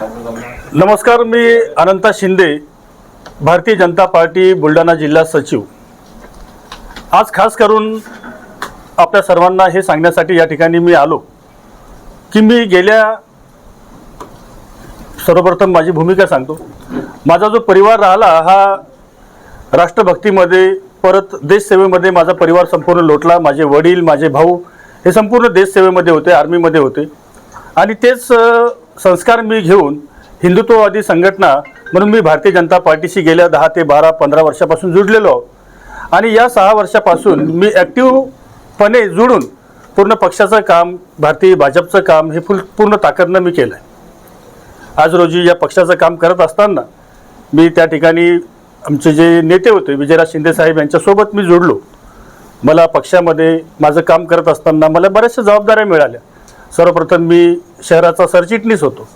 नमस्कार मी अनंता शिंदे भारतीय जनता पार्टी बुलढाणा जिल्हा सचिव. आज खास करून आपल्या सर्वांना हे सांगण्यासाठी या ठिकाणी मी आलो की मी गेल्या सर्वप्रथम माझी भूमिका सांगतो. माझा जो परिवार राहिला हा राष्ट्रभक्तीमध्ये परत देशसेवेमध्ये माझा परिवार संपूर्ण लोटला. माझे वडील माझे भाऊ हे संपूर्ण देशसेवेमध्ये होते आर्मीमध्ये होते. आणि तेच संस्कार मी घेऊन हिंदुत्ववादी संघटना म्हणून मी भारतीय जनता पार्टीशी गेल्या दहा ते बारा पंधरा वर्षापासून जुडलेलो. आहो आणि या सहा वर्षापासून मी ॲक्टिवपणे जुडून पूर्ण पक्षाचं काम भारतीय भाजपचं काम हे फुल पूर्ण ताकदनं मी केलं आहे आज रोजी या पक्षाचं काम करत असताना मी त्या ठिकाणी आमचे जे नेते होते विजयराज शिंदे साहेब यांच्यासोबत मी जोडलो. मला पक्षामध्ये माझं काम करत असताना मला बऱ्याचशा जबाबदाऱ्या मिळाल्या. सर्वप्रथम मी शहराचा सरचिटणीस होतो.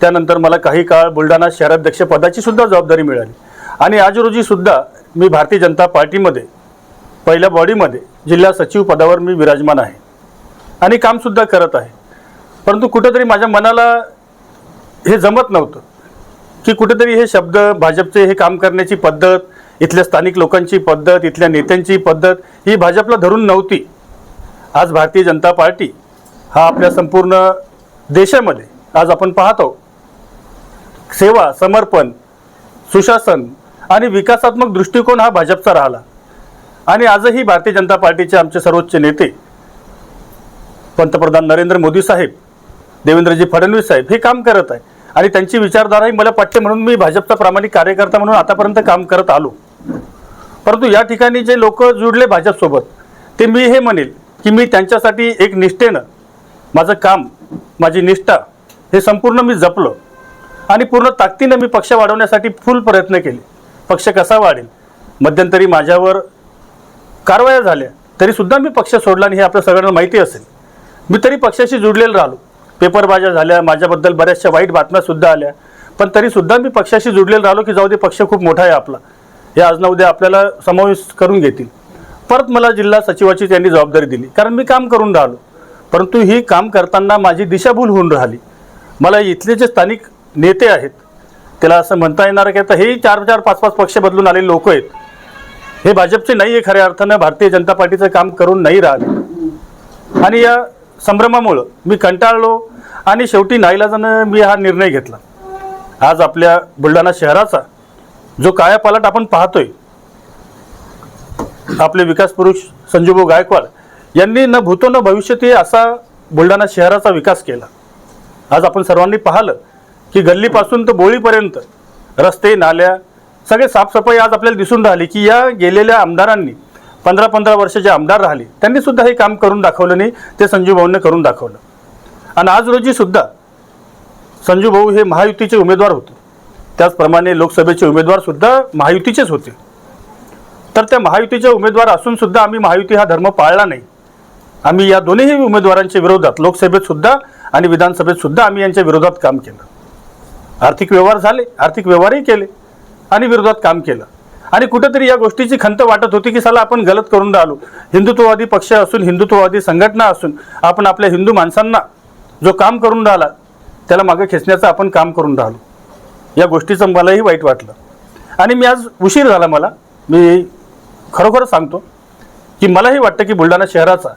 त्यानंतर मला काही काळ बुलढाणा शहराध्यक्ष पदाची सुद्धा जबाबदारी मिळाली. आणि आज रोजी सुद्धा मी भारतीय जनता पार्टीमध्ये पहिल्या बॉडीमध्ये जिल्हा सचिव पदावर मी विराजमान आहे. आणि कामसुद्धा करत आहे. परंतु कुठंतरी माझ्या मनाला हे जमत नव्हतं. की कुठेतरी हे शब्द भाजपचे हे काम करण्याची पद्धत इथल्या स्थानिक लोकांची पद्धत इथल्या नेत्यांची पद्धत ही भाजपला धरून नव्हती. आज भारतीय जनता पार्टी हा आपल्या संपूर्ण देशामध्ये आज आपण पाहतो सेवा समर्पण सुशासन आणि विकासात्मक दृष्टिकोन हा भाजपचा राहिला. आणि आजही भारतीय जनता पार्टीचे आमचे सर्वोच्च नेते पंतप्रधान नरेंद्र मोदी साहेब देवेंद्रजी फडणवीस साहेब हे काम करत आहे आणि त्यांची विचारधाराही मला पटते म्हणून मी भाजपचा प्रामाणिक कार्यकर्ता म्हणून आतापर्यंत काम करत आलो. परंतु या ठिकाणी जे लोक जुडले भाजपसोबत ते मी हे म्हणेल की मी त्यांच्यासाठी एक निष्ठेनं माझं काम माझी निष्ठा हे संपूर्ण मी जपलं. आणि पूर्ण ताकदीनं मी पक्ष वाढवण्यासाठी फुल प्रयत्न केले. पक्ष कसा वाढेल? मध्यंतरी माझ्यावर कारवाया झाल्या. तरीसुद्धा मी पक्ष सोडला आणि हे आपल्या सगळ्यांना माहिती असेल. मी तरी पक्षाशी जुडलेलं राहिलो. पेपरबाज्या झाल्या माझ्याबद्दल बऱ्याचशा वाईट बातम्यासुद्धा आल्या. पण तरीसुद्धा मी पक्षाशी जुडलेलं राहिलो की जाऊ दे पक्ष खूप मोठा आहे आपला. हे आज ना उद्या आपल्याला समावेश करून घेतील. परत मला जिल्हा सचिवाची त्यांनी जबाबदारी दिली. कारण मी काम करून राहिलो. परंतु ही काम करताना माझी दिशाभूल होऊन राहिली. मला इथले जे स्थानिक नेते आहेत त्याला असं म्हणता येणार की आता हे चार चार पाच पाच पक्ष बदलून आलेले लोक आहेत. हे भाजपचे नाही आहे खऱ्या अर्थानं भारतीय जनता पार्टीचं काम करून नाही राहिले. आणि या संभ्रमामुळं मी कंटाळलो आणि शेवटी नाईलाजानं मी हा निर्णय घेतला. आज आपल्या बुलढाणा शहराचा जो कायापालट आपण पाहतोय आपले विकास पुरुष संजूभाऊ गायकवाड यांनी न भूतो न भविष्यती असा बुलढाणा शहराचा विकास केला. आज आपण सर्वांनी पाहिलं की गल्लीपासून तर बोळीपर्यंत रस्ते नाल्या सगळे साफसफाई आज आपल्याला दिसून राहिली की या गेलेल्या आमदारांनी पंधरा पंधरा वर्ष जे आमदार राहिले. त्यांनी सुद्धा हे काम करून दाखवलं नाही ते संजू भाऊंनी करून दाखवलं. आणि आज रोजी सुद्धा संजू भाऊ हे महायुतीचे उमेदवार होते. त्याचप्रमाणे लोकसभेचे उमेदवार सुद्धा महायुतीचेच होते. तर त्या महायुतीचे उमेदवार असून सुद्धा आम्ही महायुती हा धर्म पाळला नाही. आम्ही या दोन्ही उमेदवारांच्या विरोधात लोकसभेत सुद्धा आणि विधानसभेत सुद्धा आम्ही यांच्या विरोधात काम केलं. आर्थिक व्यवहार झाले आर्थिक व्यवहारही केले आणि विरोधात काम केलं. आणि कुठेतरी या गोष्टीची खंत वाटत होती की साला आपण गलत करून राहिलो. हिंदुत्ववादी पक्ष असून हिंदुत्ववादी संघटना असून आपण आपल्या हिंदू माणसांना जो काम करून राहिला त्याला मागे खेचण्याचं आपण काम करून राहिलो. या गोष्टीचं मलाही वाईट वाटलं. आणि मी आज उशीर झाला मला. मी खरोखर सांगतो की मलाही वाटतं की बुलढाणा शहराचा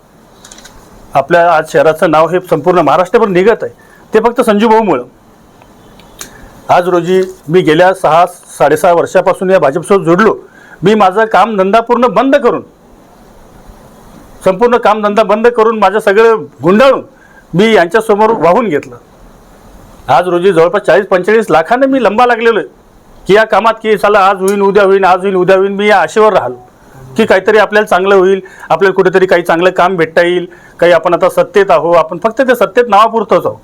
आपल्या आज शहराचं नाव हे संपूर्ण महाराष्ट्रभर निघत आहे. ते फक्त संजू भाऊमुळं. आज रोजी मी गेल्या सहा साडेसहा वर्षापासून या भाजपसोबत जोडलो. मी माझं काम धंदा पूर्ण बंद करून संपूर्ण कामधंदा बंद करून माझं सगळं गुंडाळून मी यांच्यासमोर वाहून घेतलं. आज रोजी जवळपास चाळीस पंचेचाळीस लाखाने मी लंबा लागलेलो आहे की या कामात की चला आज होईन उद्या होईन आज होईन उद्या होईन मी या आशेवर राहिलो. की काहीतरी आपल्याला चांगलं होईल आपल्याला कुठेतरी काही चांगलं काम भेटता येईल काही आपण आता सत्तेत आहो आपण फक्त ते सत्तेत नावापुरतोच आहो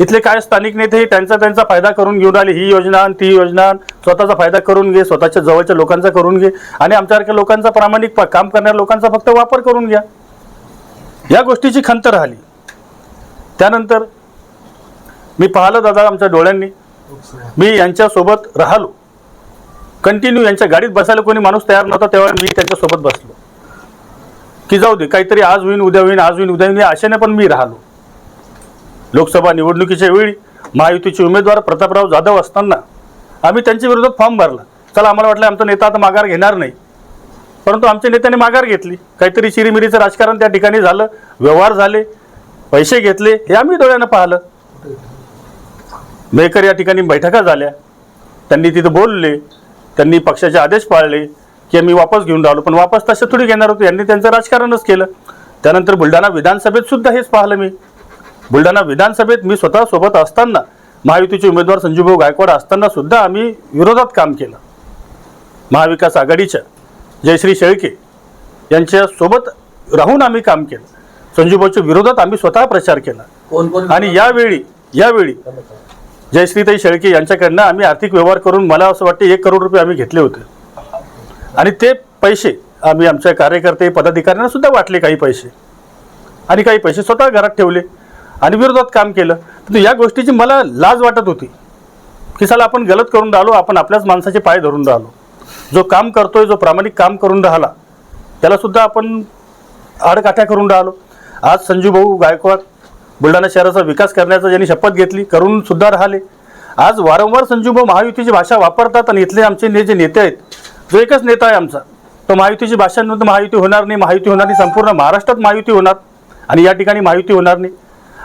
इथले काय स्थानिक नेते हे त्यांचा त्यांचा फायदा करून घेऊन आले ही योजना आणि ती योजना स्वतःचा फायदा करून घे स्वतःच्या जवळच्या लोकांचा करून घे आणि आमच्यासारख्या लोकांचा प्रामाणिक प- काम करणाऱ्या लोकांचा फक्त वापर करून घ्या. या गोष्टीची खंत राहिली. त्यानंतर मी पाहिलं दादा आमच्या डोळ्यांनी. मी यांच्यासोबत राहिलो. कंटिन्यू यांच्या गाडीत बसायला कोणी माणूस तयार नव्हता तेव्हा मी त्यांच्यासोबत बसलो. की जाऊ दे काहीतरी आज होईन उद्या होईन आज होईन उद्या होईन या आशेने पण मी राहिलो. लोकसभा निवडणुकीच्या वेळी महायुतीचे उमेदवार प्रतापराव जाधव असताना आम्ही त्यांच्या विरोधात फॉर्म भरला. चला आम्हाला वाटलं आमचा नेता आता माघार घेणार नाही. परंतु आमच्या नेत्याने माघार घेतली. काहीतरी चिरीमिरीचं राजकारण त्या ठिकाणी झालं व्यवहार झाले पैसे घेतले हे आम्ही डोळ्यानं पाहिलं. मेकर या ठिकाणी बैठका झाल्या. त्यांनी तिथं बोलले त्यांनी पक्षाचे आदेश पाळले की आम्ही वापस घेऊन राहिलो. पण वापस तसं थोडी घेणार होते. यांनी त्यांचं राजकारणच केलं. त्यानंतर बुलढाणा विधानसभेत सुद्धा हेच पाहिलं मी. बुलढाणा विधानसभेत मी स्वतः सोबत असताना महायुतीचे उमेदवार संजूभाऊ गायकवाड असताना सुद्धा आम्ही विरोधात काम केलं. महाविकास आघाडीच्या जयश्री शेळके यांच्या सोबत राहून आम्ही काम केलं. संजूभाऊच्या विरोधात आम्ही स्वतः प्रचार केला. आणि यावेळी यावेळी जयश्रीताई शेळके यांच्याकडनं आम्ही आर्थिक व्यवहार करून मला असं वाटतं एक करोड रुपये आम्ही घेतले होते. आणि ते पैसे आम्ही आमच्या कार्यकर्ते पदाधिकाऱ्यांना सुद्धा वाटले काही पैसे. आणि काही पैसे स्वतः घरात ठेवले आणि विरोधात काम केलं. तर या गोष्टीची मला लाज वाटत होती की चला आपण गलत करून राहिलो आपण आपल्याच माणसाचे पाय धरून राहिलो. जो काम करतोय जो प्रामाणिक काम करून राहिला त्याला सुद्धा आपण आडकाठ्या करून राहिलो. आज संजू भाऊ गायकवाड बुलढाणा शहराचा विकास करण्याचा ज्यांनी शपथ घेतली करून सुद्धा राहिले. आज वारंवार संजूभाऊ महायुतीची भाषा वापरतात आणि इथले आमचे ने जे नेते आहेत जो एकच नेता आहे आमचा तो महायुतीची भाषा महायुती होणार नाही महायुती होणार नाही संपूर्ण महाराष्ट्रात महायुती होणार आणि या ठिकाणी महायुती होणार नाही.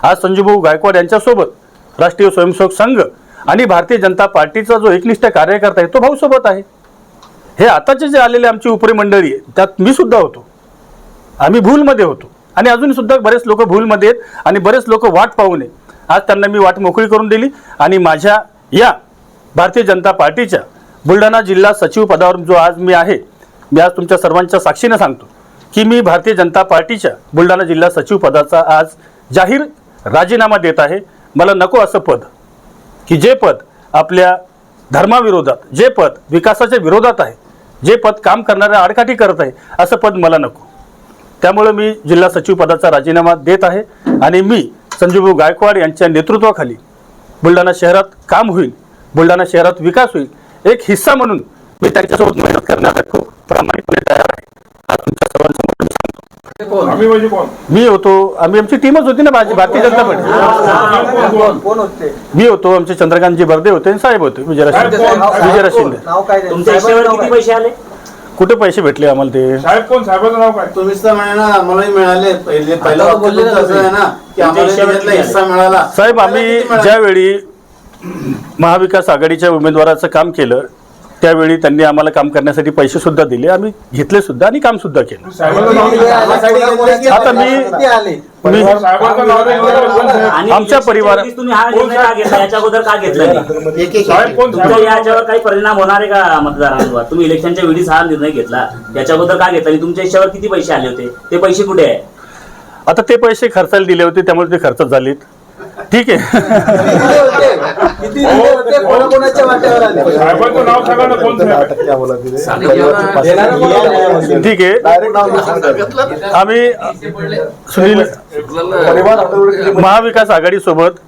आज संजूभाऊ गायकवाड यांच्यासोबत राष्ट्रीय स्वयंसेवक संघ आणि भारतीय जनता पार्टीचा जो एकनिष्ठ कार्यकर्ता आहे तो भाऊसोबत आहे. हे आताचे जे आलेले आमची उपरी मंडळी आहे त्यात मी सुद्धा होतो. आम्ही भूलमध्ये होतो. आणि अजून सुद्धा बरेच लोक भूलमध्ये आहेत आणि बरेच लोक वाट पाहू नये आज त्यांना मी वाट मोकळी करून दिली आणि माझ्या या भारतीय जनता पार्टीच्या बुलढाणा जिल्हा सचिव पदावर जो आज मी आहे मी आज तुमच्या सर्वांच्या साक्षीनं सांगतो की मी भारतीय जनता पार्टीच्या बुलढाणा जिल्हा सचिव पदाचा आज जाहीर राजीनामा देत आहे. मला नको असं पद की जे पद आपल्या धर्माविरोधात जे पद विकासाच्या विरोधात आहे जे पद काम करणाऱ्या आडकाठी करत आहे असं पद मला नको. त्यामुळे मी जिल्हा सचिव पदाचा राजीनामा देत आहे आणि मी संजूभाऊ गायकवाड यांच्या नेतृत्वाखाली बुलढाणा शहरात काम होईल बुलढाणा शहरात विकास होईल एक हिस्सा म्हणून मी त्यांच्यासोबत मेहनत करण्याला खूप प्रामाणिकपणे तयार आहे. मी म्हणजे मी होतो आम्ही आमची टीमच होती ना भाजी- भारतीय जनता पार्टी. कोण कोण होते? मी होतो आमचे चंद्रकांतजी बर्दे होते आणि साहेब होते विजयराज शिंदे. विजयराज शिंदे. कुठे पैसे भेटले आम्हाला ते? साहेब कोण? साहेबाचं नाव काय? तुम्हीच तर म्हणे ना आम्हालाही मिळाले. पहिले पहिलं आता वाक्य बोलले ना तुमचं असं आहे ना की आम्हाला हिशोबात त्याच्यातला किती हिस्सा मिळाला. साहेब आम्ही? ज्यावेळी महाविकास आघाडीच्या उमेदवाराचं काम केलं त्यावेळी त्यांनी आम्हाला काम करण्यासाठी पैसे सुद्धा दिले. आम्ही घेतले सुद्धा आणि काम सुद्धा केलं. आता मी- मी आमच्या परिवार- हा याच्यावर काही परिणाम होणार आहे का मतदारांवर? तुम्ही इलेक्शनच्या वेळीच हा निर्णय घेतला. याच्या अगोदर का घेतला? आणि तुमच्या हिशेवर किती पैसे आले होते? ते पैसे कुठे आहे आता ते पैसे खर्चाला दिले होते त्यामुळे ते खर्च झालेत. ठीक आहे? ठीक आहे. आम्ही सुनील महाविकास आघाडी सोबत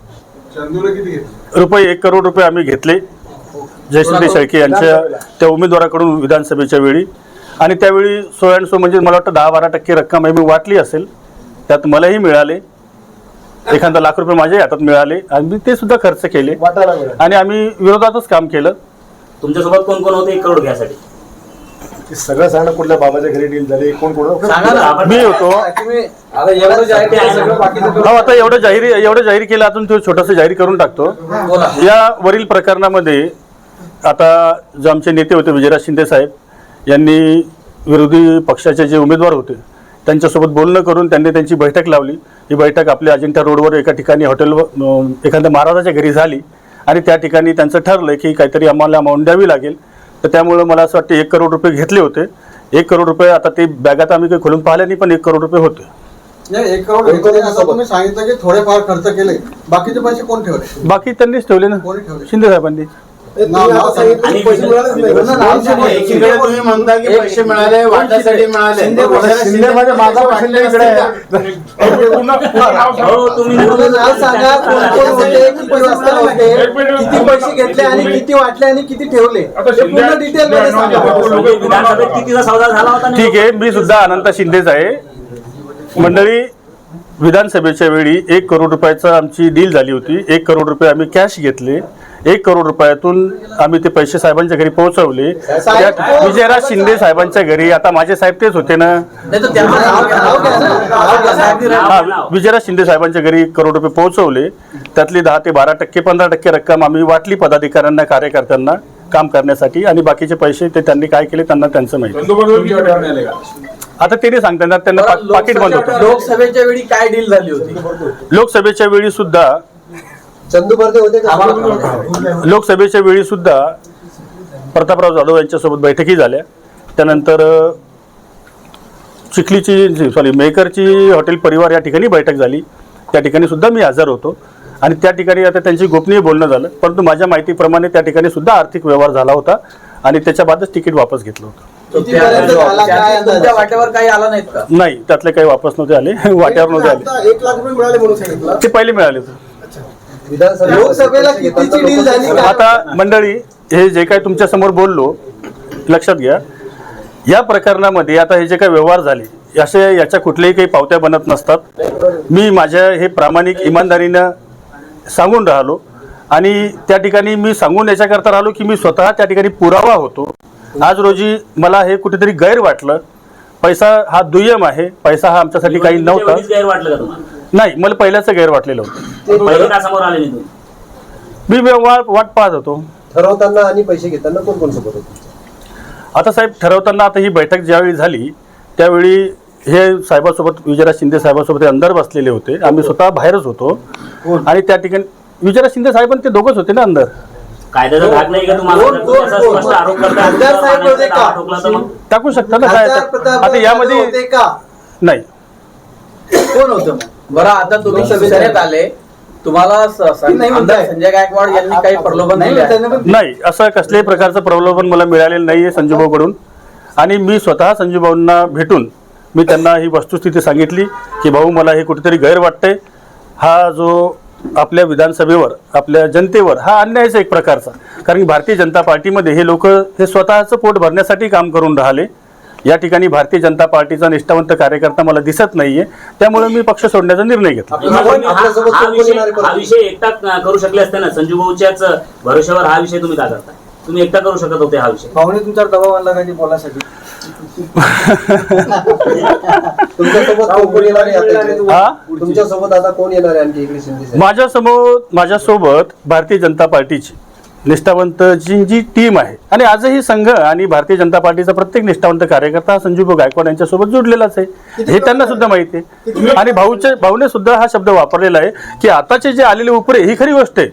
रुपये एक करोड रुपये आम्ही घेतले. जयश्री शेळके यांच्या त्या उमेदवाराकडून विधानसभेच्या वेळी. आणि त्यावेळी सो अँड सो म्हणजे मला वाटतं दहा बारा टक्के रक्कम आम्ही वाटली असेल. त्यात मलाही मिळाले. एखादा लाख रुपये माझ्याही हातात मिळाले आणि मी ते सुद्धा खर्च केले. आणि आम्ही विरोधातच काम केलं. तुमच्यासोबत कोण कोण होते एक करोड घ्यासाठी सगळं सांगणं कुठल्या बाबाच्या घरी डील झाली कोण कोण सांगा ना मी होतो. तुम्ही आता एवढं सगळं बाकीचं हो आता एवढं जाहीर एवढं जाहीर केलं अजून तो छोटंसं जाहीर करून टाकतो. बोला. या वरील प्रकरणामध्ये आता जे आमचे नेते होते विजयराज शिंदे साहेब यांनी विरोधी पक्षाचे जे उमेदवार होते त्यांच्यासोबत बोलणं करून त्यांनी त्यांची बैठक लावली. ही बैठक आपल्या अजिंठा रोडवर एका ठिकाणी हॉटेलवर अं, एखाद्या महाराजाच्या घरी झाली आणि त्या ठिकाणी त्यांचं ठरलं की काहीतरी आम्हाला अमाऊंट द्यावी लागेल. तर त्यामुळं मला असं वाटतं एक करोड रुपये घेतले होते. एक करोड रुपये आता ते बॅगात आम्ही काही खोलून पाहिले नाही पण एक करोड रुपये होते. नाही, एक करोड तुम्ही सांगितलं की थोडेफार खर्च केले. बाकीचे पैसे कोण ठेवले? बाकी त्यांनीच ठेवले ना? ठेवले? शिंदे साहेबांनी सांगितलं की पैसे मिळालेच नाही. एकीकडे तुम्ही म्हणता की पैसे मिळाले वाटासाठी मिळाले. शिंदे शिंदे माझा इकडे. आहे. हो तुम्ही नाव सांगा कोण कोण होते किती पैसे होते एक मिनिट. किती पैसे घेतले आणि किती वाटले आणि किती ठेवले? आता हे पूर्ण डिटेल मध्ये सांगा. विधानसभेत कितीचा सौदा झाला होता? नाही? ठीक आहे मी सुद्धा अनंत शिंदेच आहे. मंडळी विधानसभेच्या वेळी एक करोड रुपयाचा आमची डील झाली होती. एक करोड रुपये आम्ही कॅश घेतले. एक करोड रुपयातून आम्ही ते पैसे साहेबांच्या घरी पोहोचवले. त्यात विजयराज शिंदे साहेबांच्या घरी आता माझे साहेब तेच होते ना. हा. विजयराज शिंदे साहेबांच्या घरी एक करोड रुपये पोहोचवले. त्यातली दहा ते बारा टक्के पंधरा टक्के रक्कम आम्ही वाटली पदाधिकाऱ्यांना कार्यकर्त्यांना काम करण्यासाठी आणि बाकीचे पैसे ते त्यांनी काय केले त्यांना त्यांचं माहिती. आता ते नाही सांगता येणार त्यांना पाकिट बंद होतं. लोकसभेच्या वेळी काय डील झाली होती? लोकसभेच्या वेळी सुद्धा चंदू बर्दे होते. का लोकसभेच्या वेळी सुद्धा प्रतापराव जाधव यांच्यासोबत बैठकी झाल्या. त्यानंतर चिखलीची सॉरी मेकरची हॉटेल परिवार या ठिकाणी बैठक झाली. त्या ठिकाणी सुद्धा मी हजर होतो. आणि त्या ठिकाणी आता त्यांची गोपनीय बोलणं झालं. परंतु माझ्या माहितीप्रमाणे त्या ठिकाणी सुद्धा आर्थिक व्यवहार झाला होता आणि त्याच्या बादच तिकीट वापस घेतलं होतं. वाट्यावर काही आला नाही त्यातले काही वापस नव्हते आले. वाट्यावर नव्हते आले. आता एक लाख रुपये मिळाले म्हणून सांगितलं. ते पहिले मिळाले होते. लोकसभेला कितीची डील झाली? का आता मंडळी हे जे काही तुमच्यासमोर बोललो लक्षात घ्या. या प्रकरणामध्ये आता हे जे काही व्यवहार झाले असे याच्या कुठल्याही काही पावत्या बनत नसतात. मी माझ्या हे प्रामाणिक इमानदारीनं सांगून राहिलो आणि त्या ठिकाणी मी सांगून याच्याकरता राहिलो की मी स्वतः त्या ठिकाणी पुरावा होतो. आज रोजी मला हे कुठेतरी गैर वाटलं. पैसा हा दुय्यम आहे पैसा हा आमच्यासाठी काही नव्हता. नाही मला पहिल्याचं गैर वाटलेलं होतं पहिले का समोर आले नाही तुम्ही. मी व्यवहार वाट पाहत होतो. ठरवताना आणि पैसे घेताना कोण कोण सोबत होते? आता साहेब ठरवताना आता ही बैठक ज्यावेळी झाली त्यावेळी हे साहेबासोबत विजयराज शिंदे साहेबासोबत हे अंदर बसलेले होते. आम्ही स्वतः बाहेरच होतो. आणि त्या ठिकाणी विजयराज शिंदे साहेब आणि ते दोघंच होते ना अंदर कायद्याचा भाग नाही का तुम्हाला? कोण- जर तुम्ही असा कोण- स्पष्ट आरोप करता खासदार साहेब मानाचा होते का? दावा ठोकला तर मग. टाकू शकता ना काय आता यामध्ये नाही. कोण होतं मग? बरं आता तुम्ही शिवसेनेत आले. तुम्हाला. संजय गायकवाड यांनी काही प्रलोभन. नाही असं कसल्याही प्रकारचं प्रलोभन मला मिळालेलं नाही आहे संजूभाऊकडून. आणि मी स्वतः संजूभाऊंना भेटून मी त्यांना ही वस्तुस्थिती सांगितली की भाऊ मला हे कुठेतरी गैर वाटतंय. हा जो आपल्या विधानसभेवर आपल्या जनतेवर हा अन्यायच एक प्रकारचा. कारण भारतीय जनता पार्टीमध्ये हे लोक हे स्वतःचं पोट भरण्यासाठी काम करून राहिले. या ठिकाणी भारतीय जनता पार्टीचा निष्ठावंत कार्यकर्ता मला दिसत नाहीये. त्यामुळे मी पक्ष सोडण्याचा निर्णय घेतला. हा- विषय एकटा करू शकले असते ना. संजू भाऊच्याच भरोश्यावर हा विषय तुम्ही का करताय? तुम्ही एकटा करू शकत होते हा विषय. पाहुणे तुमच्यावर दबाव आणला का की बोलासाठी तुमच्यासोबत कोण कोण येणार आहे आता कोण येणार आहे आणखी इकडे शिंदे साहेब? माझ्यासमोर माझ्यासोबत भारतीय जनता पार्टीची निष्ठावंतची जी टीम आहे. आणि आजही संघ आणि भारतीय जनता पार्टीचा प्रत्येक निष्ठावंत कार्यकर्ता संजीव गायकवाड यांच्यासोबत जोडलेलाच आहे. हे त्यांना सुद्धा माहिती आहे. आणि भाऊचे भाऊने सुद्धा हा शब्द वापरलेला आहे की आताचे जे आलेले उपरे ही खरी गोष्ट आहे.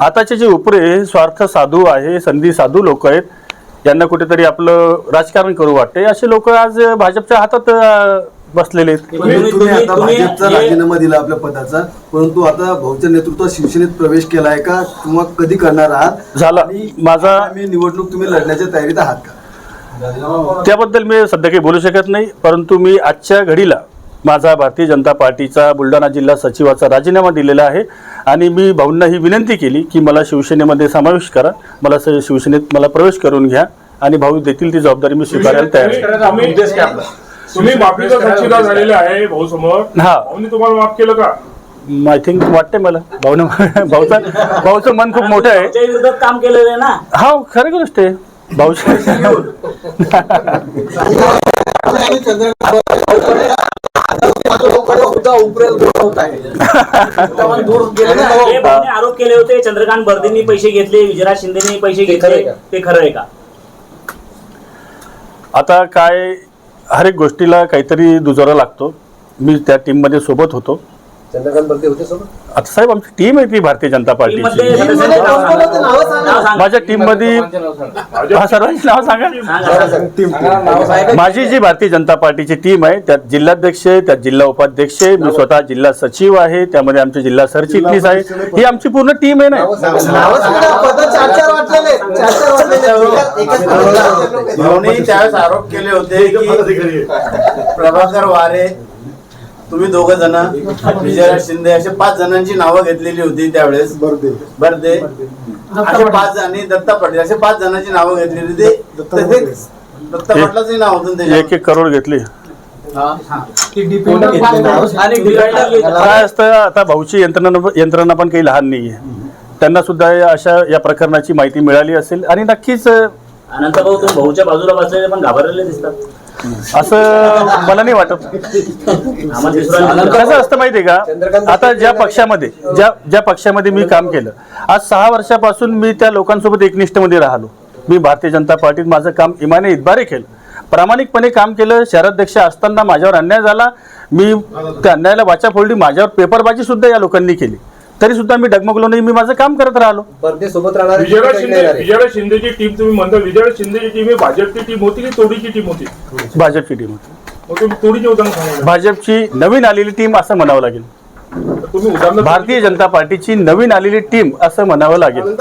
आताचे जे उपरे हे स्वार्थ साधू आहे संधी साधू लोक आहेत यांना कुठेतरी आपलं राजकारण करू वाटते असे लोक आज भाजपच्या हातात बसलेले आहेत. तुम्ही- तुम्ही आता तुम्ही- भाजपचा राजीनामा दिला आपल्या पदाचा परंतु आता भाऊच्या नेतृत्वात शिवसेनेत प्रवेश केलाय का किंवा कधी करणार आहात? झाला. आणि माझा आगामी निवडणूक तुम्ही लढण्याच्या तयारीत आहात का? त्याबद्दल मी सध्या काही बोलू शकत नाही परंतु मी आजच्या घडीला माझा भारतीय जनता पार्टीचा बुलढाणा जिल्हा सचिवाचा राजीनामा दिलेला आहे. आणि मी भाऊंना ही विनंती केली की मला शिवसेनेमध्ये समावेश करा मला स- शिवसेनेत मला प्रवेश करून घ्या आणि भाऊ देतील ती जबाबदारी मी स्वीकारायला तयार आहे. तुम्ही तुम्ही माफीचा साक्षीदार झालेले आहे भाऊ समोर हा. भाऊनी तुम्हाला माफ केलं का? आय थिंक वाटते मला. भाऊनं भाऊचं भाऊचं मन खूप मोठं आहे. विरोधात काम केलेलं आहे ना. हा खरं गोष्ट आहे. भाऊचं आणि चंद्रकांत सुद्धा उपरेल होत आहे त्यामुळे दूर गेले ना हे भाऊने आरोप केले होते चंद्रकांत बर्देंनी पैसे घेतले विजयराज शिंदेनी पैसे खरं घेतले. आहे का? ते खरं आहे का? आता काय हर एक गोष्टीला काहीतरी दुजोरा लागतो. मी त्या टीममध्ये सोबत होतो. चंद्रकांत बर्दे होते सोबत आता साहेब आमची टीम आहे ती भारतीय जनता पार्टीची. माझ्या टीममध्ये हा सर्वांची नाव सांगा माझी जी भारतीय जनता पार्टीची टीम आहे त्यात जिल्हाध्यक्ष आहे त्यात जिल्हा उपाध्यक्ष आहे मी स्वतः जिल्हा सचिव आहे त्यामध्ये आमचे जिल्हा सरचिटणीस आहे ही आमची पूर्ण टीम आहे ना त्यावेळेस आरोप केले होते की प्रभाकर वारे तुम्ही दोघ जण विजयराज शिंदे असे पाच जणांची नावं घेतलेली होती त्यावेळेस. बर्दे. बर्दे. असे पाच आणि दत्ता पाटील असे पाच जणांची नावं घेतलेली होती. तर ते दत्ता पाटलाचंही नाव होतं एक एक करोड घेतली. आणि डिवायडर काय असतं आता भाऊची यंत्रणा यंत्रणा पण काही लहान नाही आहे त्यांना सुद्धा या- अशा या प्रकरणाची माहिती मिळाली असेल. आणि नक्कीच अ, अनंत भाऊ तुम्ही भाऊच्या बाजूला बसलेले पण घाबरलेले दिसतात. असं मला नाही वाटत. कसं असतं माहितीये का? आता ज्या पक्षामध्ये ज्या ज्या पक्षामध्ये मी काम केलं आज सहा वर्षापासून मी त्या लोकांसोबत एकनिष्ठमध्ये राहिलो. मी भारतीय जनता पार्टीत माझं काम इमाने इतबारे केलं. प्रामाणिकपणे काम केलं शहराध्यक्ष असताना माझ्यावर अन्याय झाला मी त्या अन्यायाला वाचा फोडली माझ्यावर पेपरबाजी सुद्धा या लोकांनी केली. तरी सुद्धा मी डगमगलो नाही मी माझं काम करत राहिलो. सोबत राहणार विजयराज शिंदे विजयराज शिंदेची टीम तुम्ही म्हणता विजयराज शिंदेची टीम ही भाजपची टीम होती की तोडीची टीम होती? भाजपची टीम होती. मग तुम्ही तोडीची उदाहरण सांगा भाजपची नवीन आलेली टीम असं म्हणावं लागेल. तुम्ही उदाहरण भारतीय जनता पार्टीची नवीन आलेली टीम असं म्हणावं लागेल.